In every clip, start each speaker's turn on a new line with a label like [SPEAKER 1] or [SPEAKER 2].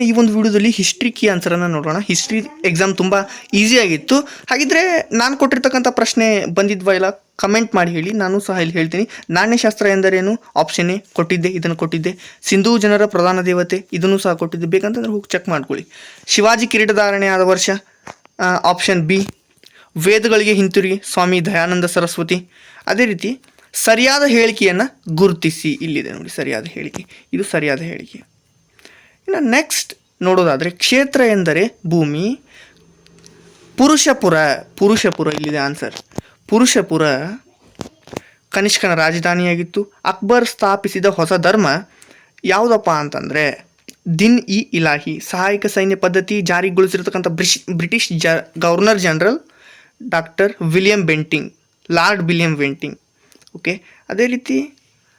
[SPEAKER 1] ಈ ಒಂದು ವಿಡಿಯೋದಲ್ಲಿ ಹಿಸ್ಟ್ರಿ ಕೀ ಆನ್ಸರನ್ನು ನೋಡೋಣ. ಹಿಸ್ಟ್ರಿ ಎಕ್ಸಾಮ್ ತುಂಬ ಈಸಿಯಾಗಿತ್ತು ಹಾಗಿದ್ರೆ ನಾನು ಕೊಟ್ಟಿರ್ತಕ್ಕಂಥ ಪ್ರಶ್ನೆ ಬಂದಿದ್ವಾ ಇಲ್ಲ ಕಮೆಂಟ್ ಮಾಡಿ ಹೇಳಿ. ನಾನು ಸಹ ಇಲ್ಲಿ ಹೇಳ್ತೀನಿ. ನಾಣ್ಯಶಾಸ್ತ್ರ ಎಂದರೇನು? ಆಪ್ಷನ್ ಎ, ಕೊಟ್ಟಿದ್ದೆ, ಇದನ್ನು ಕೊಟ್ಟಿದ್ದೆ. ಸಿಂಧೂ ಜನರ ಪ್ರಧಾನ ದೇವತೆ, ಇದನ್ನು ಸಹ ಕೊಟ್ಟಿದ್ದೆ. ಬೇಕಂತಂದ್ರೆ ಹೋಗಿ ಚೆಕ್ ಮಾಡ್ಕೊಳ್ಳಿ. ಶಿವಾಜಿ ಕಿರೀಟಧಾರಣೆ ಆದ ವರ್ಷ ಆಪ್ಷನ್ ಬಿ, ವೇದಗಳಿಗೆ ಹಿಂತಿರುಗಿ, ಸ್ವಾಮಿ ದಯಾನಂದ ಸರಸ್ವತಿ. ಅದೇ ರೀತಿ, ಸರಿಯಾದ ಹೇಳಿಕೆಯನ್ನು ಗುರುತಿಸಿ. ಇಲ್ಲಿದೆ ನೋಡಿ, ಸರಿಯಾದ ಹೇಳಿಕೆ. ಇದು ಸರಿಯಾದ ಹೇಳಿಕೆ. ಇನ್ನು ನೆಕ್ಸ್ಟ್ ನೋಡೋದಾದರೆ ಕ್ಷೇತ್ರ ಎಂದರೆ ಭೂಮಿ. ಪುರುಷಪುರ ಪುರುಷಪುರ ಇಲ್ಲಿದೆ ಆನ್ಸರ್ ಪುರುಷಪುರ ಕನಿಷ್ಕನ ರಾಜಧಾನಿಯಾಗಿತ್ತು. ಅಕ್ಬರ್ ಸ್ಥಾಪಿಸಿದ ಹೊಸ ಧರ್ಮ ಯಾವುದಪ್ಪ ಅಂತಂದರೆ ದಿನ್ ಇ ಇಲಾಹಿ, ಸಹಾಯಕ ಸೈನ್ಯ ಪದ್ಧತಿ ಜಾರಿಗೊಳಿಸಿರ್ತಕ್ಕಂಥ ಬ್ರಿಷ್, ಬ್ರಿಟಿಷ್ ಜ, governor general doctor William Bentinck, Lord William Bentinck. Okay ಅದೇ ರೀತಿ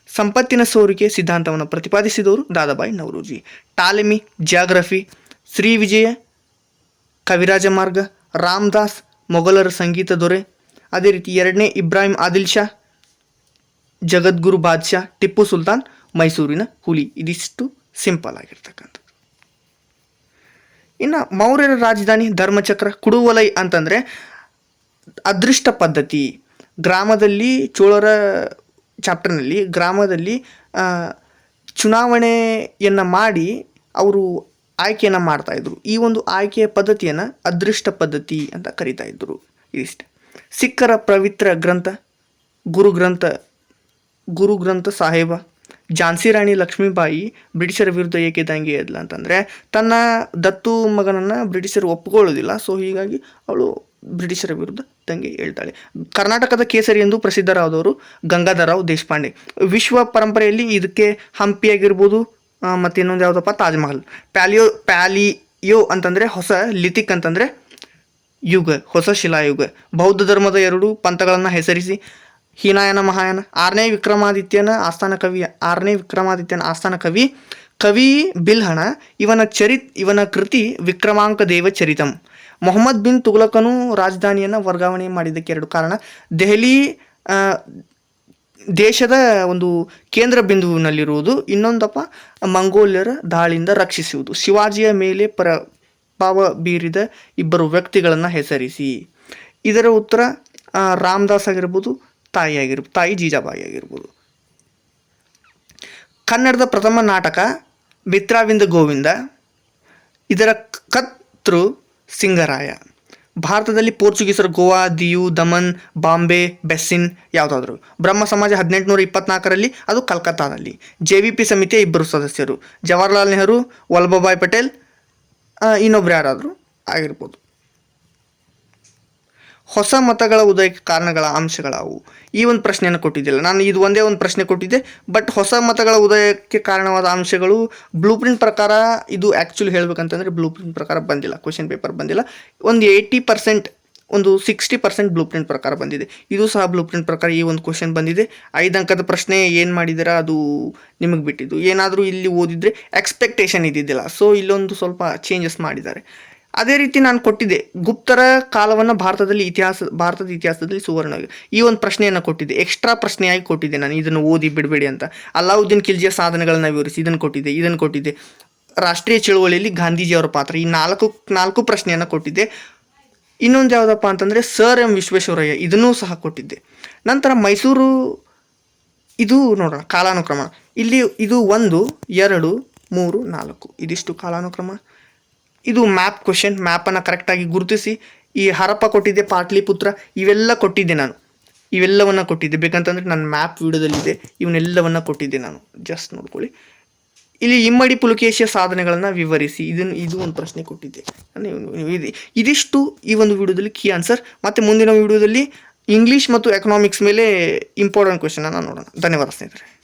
[SPEAKER 1] ಸಂಪತ್ತಿನ ಸೋರಿಕೆ ಸಿದ್ಧಾಂತವನ್ನು ಪ್ರತಿಪಾದಿಸಿದವರು ದಾದಾಬಾಯಿ ನವರೋಜಿ. ಟಾಲೆಮಿ ಜಿಯಾಗ್ರಫಿ ಶ್ರೀ ವಿಜಯ, ಕವಿರಾಜ ಮಾರ್ಗ, ರಾಮದಾಸ್, ಮೊಘಲರ ಸಂಗೀತ ದೊರೆ. ಅದೇ ರೀತಿ ಎರಡನೇ ಇಬ್ರಾಹಿಂ ಆದಿಲ್ ಶಾ, ಜಗದ್ಗುರು ಬಾದ್ಶಾ, ಟಿಪ್ಪು ಸುಲ್ತಾನ್, ಮೈಸೂರಿನ ಹುಲಿ. ಇದಿಷ್ಟು ಸಿಂಪಲ್ ಆಗಿರ್ತಕ್ಕಂಥದ್ದು. ಇನ್ನು ಮೌರ್ಯರ ರಾಜಧಾನಿ ಧರ್ಮಚಕ್ರ, ಕುಡುವಲೈ ಅಂತಂದರೆ ಅದೃಷ್ಟ ಪದ್ಧತಿ. ಗ್ರಾಮದಲ್ಲಿ ಚೋಳರ ಚಾಪ್ಟರ್ನಲ್ಲಿ ಗ್ರಾಮದಲ್ಲಿ ಚುನಾವಣೆಯನ್ನು ಮಾಡಿ ಅವರು ಆಯ್ಕೆಯನ್ನು ಮಾಡ್ತಾಯಿದ್ರು ಈ ಒಂದು ಆಯ್ಕೆಯ ಪದ್ಧತಿಯನ್ನು ಅದೃಷ್ಟ ಪದ್ಧತಿ ಅಂತ ಕರಿತಾ ಇದ್ದರು ಇದಿಷ್ಟೆ. ಸಿಖ್ಖರ ಪವಿತ್ರ ಗ್ರಂಥ, ಗುರು ಗ್ರಂಥ ಗುರು ಗ್ರಂಥ ಸಾಹೇಬ, ಝಾನ್ಸಿ ರಾಣಿ ಲಕ್ಷ್ಮೀಬಾಯಿ ಬ್ರಿಟಿಷರ ವಿರುದ್ಧ ಏಕೆ ದಂಗೆ ಎದ್ಲ ಅಂತಂದರೆ, ತನ್ನ ದತ್ತು ಮಗನನ್ನು ಬ್ರಿಟಿಷರು ಒಪ್ಪಿಕೊಳ್ಳೋದಿಲ್ಲ ಸೊ ಹೀಗಾಗಿ ಅವಳು ಬ್ರಿಟಿಷರ ವಿರುದ್ಧ ದಂಗೆ ಹೇಳ್ತಾಳೆ. ಕರ್ನಾಟಕದ ಕೇಸರಿ ಎಂದು ಪ್ರಸಿದ್ಧರಾದವರು ಗಂಗಾಧರರಾವ್ ದೇಶಪಾಂಡೆ. ವಿಶ್ವ ಪರಂಪರೆಯಲ್ಲಿ ಇದಕ್ಕೆ ಹಂಪಿ ಆಗಿರ್ಬೋದು ಮತ್ತು ಇನ್ನೊಂದು ಯಾವುದಪ್ಪ? ತಾಜ್ಮಹಲ್. ಪ್ಯಾಲಿಯೋ ಪ್ಯಾಲಿಯೋ ಅಂತಂದರೆ ಹೊಸ ಲಿಥಿಕ್ ಅಂತಂದರೆ ಯುಗ, ಹೊಸ ಶಿಲಾಯುಗ. ಬೌದ್ಧ ಧರ್ಮದ ಎರಡು ಪಂಥಗಳನ್ನು ಹೆಸರಿಸಿ ಹೀನಾಯನ, ಮಹಾಯಾನ. ಆರನೇ ವಿಕ್ರಮಾದಿತ್ಯನ ಆಸ್ಥಾನ ಕವಿ, ಆರನೇ ವಿಕ್ರಮಾದಿತ್ಯನ ಆಸ್ಥಾನ ಕವಿ ಕವಿ ಬಿಲ್ಹಣ. ಇವನ ಚರಿತ್, ಇವನ ಕೃತಿ ವಿಕ್ರಮಾಂಕ ದೇವ ಚರಿತಂ. ಮೊಹಮ್ಮದ್ ಬಿನ್ ತುಗ್ಲಕನು ರಾಜಧಾನಿಯನ್ನು ವರ್ಗಾವಣೆ ಮಾಡಿದ್ದಕ್ಕೆ ಎರಡು ಕಾರಣ. ದೆಹಲಿ ದೇಶದ ಒಂದು ಕೇಂದ್ರ ಬಿಂದುವಿನಲ್ಲಿರುವುದು. ಇನ್ನೊಂದಪ್ಪ, ಮಂಗೋಲಿಯರ ದಾಳಿಯಿಂದ ರಕ್ಷಿಸುವುದು. ಶಿವಾಜಿಯ ಮೇಲೆ ಪ್ರಭಾವ ಬೀರಿದ ಇಬ್ಬರು ವ್ಯಕ್ತಿಗಳನ್ನು ಹೆಸರಿಸಿ. ಇದರ ಉತ್ತರ ರಾಮದಾಸ್ ಆಗಿರ್ಬೋದು ತಾಯಿ ಆಗಿರ್ಬೋದು ತಾಯಿ ಜೀಜಾಬಾಯಿ ಆಗಿರ್ಬೋದು. ಕನ್ನಡದ ಪ್ರಥಮ ನಾಟಕ ಮಿತ್ರಾವಿಂದ ಗೋವಿಂದ. ಇದರ ಕರ್ತೃ ಸಿಂಗರಾಯ. ಭಾರತದಲ್ಲಿ ಪೋರ್ಚುಗೀಸರು ಗೋವಾ, ದಿಯು, ದಮನ್, ಬಾಂಬೆ, ಬೆಸ್ಸಿನ್ ಯಾವುದಾದ್ರು. ಬ್ರಹ್ಮ ಸಮಾಜ ಹದಿನೆಂಟುನೂರ ಇಪ್ಪತ್ನಾಲ್ಕರಲ್ಲಿ ಅದು ಕಲ್ಕತ್ತಾದಲ್ಲಿ. ಜೆ ವಿ ಪಿ ಸಮಿತಿಯ ಇಬ್ಬರು ಸದಸ್ಯರು. ಜವಾಹರ್ಲಾಲ್ ನೆಹರು, ವಲ್ಲಭಭಾಯ್ ಪಟೇಲ್ ಇನ್ನೊಬ್ರು ಯಾರಾದರೂ ಆಗಿರ್ಬೋದು. ಹೊಸ ಮತಗಳ ಉದಯಕ್ಕೆ ಕಾರಣಗಳ ಅಂಶಗಳಾವು. ಈ ಒಂದು ಪ್ರಶ್ನೆಯನ್ನು ಕೊಟ್ಟಿದ್ದಿಲ್ಲ. ನಾನು ಇದು ಒಂದೇ ಒಂದು ಪ್ರಶ್ನೆ ಕೊಟ್ಟಿದ್ದೆ. ಬಟ್ ಹೊಸ ಮತಗಳ ಉದಯಕ್ಕೆ ಕಾರಣವಾದ ಅಂಶಗಳು ಬ್ಲೂ ಪ್ರಿಂಟ್ ಪ್ರಕಾರ ಇದು ಆ್ಯಕ್ಚುಲಿ ಹೇಳ್ಬೇಕಂತಂದರೆ ಬ್ಲೂ ಪ್ರಿಂಟ್ ಪ್ರಕಾರ ಬಂದಿಲ್ಲ. ಕ್ವೆಶನ್ ಪೇಪರ್ ಬಂದಿಲ್ಲ. ಒಂದು ಏಯ್ಟಿ ಪರ್ಸೆಂಟ್ ಒಂದು ಸಿಕ್ಸ್ಟಿ ಪರ್ಸೆಂಟ್ ಬ್ಲೂ ಪ್ರಿಂಟ್ ಪ್ರಕಾರ ಬಂದಿದೆ. ಇದು ಸಹ ಬ್ಲೂ ಪ್ರಿಂಟ್ ಪ್ರಕಾರ ಈ ಒಂದು ಕ್ವೆಶನ್ ಬಂದಿದೆ. ಐದು ಅಂಕದ ಪ್ರಶ್ನೆ ಏನು ಮಾಡಿದ್ದೀರಾ ಅದು ನಿಮಗೆ ಬಿಟ್ಟಿದ್ದು. ಏನಾದರೂ ಇಲ್ಲಿ ಓದಿದರೆ ಎಕ್ಸ್ಪೆಕ್ಟೇಷನ್ ಇದ್ದಿದ್ದಿಲ್ಲ. ಸೊ ಇಲ್ಲೊಂದು ಸ್ವಲ್ಪ ಚೇಂಜಸ್ ಮಾಡಿದ್ದಾರೆ. ಅದೇ ರೀತಿ ನಾನು ಕೊಟ್ಟಿದ್ದೆ. ಗುಪ್ತರ ಕಾಲವನ್ನು ಭಾರತದಲ್ಲಿ ಇತಿಹಾಸ, ಭಾರತದ ಇತಿಹಾಸದಲ್ಲಿ ಸುವರ್ಣ ಈ ಒಂದು ಪ್ರಶ್ನೆಯನ್ನು ಕೊಟ್ಟಿದ್ದೆ. ಎಕ್ಸ್ಟ್ರಾ ಪ್ರಶ್ನೆಯಾಗಿ ಕೊಟ್ಟಿದ್ದೆ ನಾನು. ಇದನ್ನು ಓದಿ ಬಿಡಬೇಡಿ ಅಂತ. ಅಲ್ಲಾವುದ್ದೀನ್ ಖಿಲ್ಜಿಯ ಸಾಧನೆಗಳನ್ನು ವಿವರಿಸಿ. ಇದನ್ನು ಕೊಟ್ಟಿದ್ದೆ. ಇದನ್ನು ಕೊಟ್ಟಿದ್ದೆ. ರಾಷ್ಟ್ರೀಯ ಚಳುವಳಿಯಲ್ಲಿ ಗಾಂಧೀಜಿಯವರ ಪಾತ್ರ. ಈ ನಾಲ್ಕು ನಾಲ್ಕು ಪ್ರಶ್ನೆಯನ್ನು ಕೊಟ್ಟಿದ್ದೆ. ಇನ್ನೊಂದು ಯಾವುದಪ್ಪ ಅಂತಂದರೆ ಸರ್ ಎಂ ವಿಶ್ವೇಶ್ವರಯ್ಯ. ಇದನ್ನೂ ಸಹ ಕೊಟ್ಟಿದ್ದೆ. ನಂತರ ಮೈಸೂರು, ಇದು ನೋಡೋಣ, ಕಾಲಾನುಕ್ರಮ. ಇಲ್ಲಿ ಇದು ಒಂದು, ಎರಡು, ಮೂರು, ನಾಲ್ಕು. ಇದಿಷ್ಟು ಕಾಲಾನುಕ್ರಮ. ಇದು ಮ್ಯಾಪ್ ಕ್ವಶನ್ ಮ್ಯಾಪನ್ನು ಕರೆಕ್ಟಾಗಿ ಗುರುತಿಸಿ, ಈ ಹರಪ್ಪ ಕೊಟ್ಟಿದ್ದೆ, ಪಾಟ್ಲಿಪುತ್ರ, ಇವೆಲ್ಲ ಕೊಟ್ಟಿದ್ದೆ ನಾನು. ಇವೆಲ್ಲವನ್ನು ಕೊಟ್ಟಿದ್ದೆ. ಬೇಕಂತಂದರೆ ನನ್ನ ಮ್ಯಾಪ್ ವೀಡಿಯೋದಲ್ಲಿದೆ. ಇವನ್ನೆಲ್ಲವನ್ನು ಕೊಟ್ಟಿದ್ದೆ ನಾನು. ಜಸ್ಟ್ ನೋಡ್ಕೊಳ್ಳಿ. ಇಲ್ಲಿ ಇಮ್ಮಡಿ ಪುಲಕೇಶಿಯ ಸಾಧನೆಗಳನ್ನು ವಿವರಿಸಿ. ಇದನ್ನು ಇದು ಒಂದು ಪ್ರಶ್ನೆ ಕೊಟ್ಟಿದ್ದೆ. ನಾನು ಇದಿಷ್ಟು ಈ ಒಂದು ವಿಡಿಯೋದಲ್ಲಿ ಕೀ ಆನ್ಸರ್ ಮತ್ತು ಮುಂದಿನ ವಿಡಿಯೋದಲ್ಲಿ ಇಂಗ್ಲೀಷ್ ಮತ್ತು ಎಕನಾಮಿಕ್ಸ್ ಮೇಲೆ ಇಂಪಾರ್ಟೆಂಟ್ ಕ್ವಶನನ್ನು ನೋಡೋಣ. ಧನ್ಯವಾದ ಸ್ನೇಹಿತರೆ.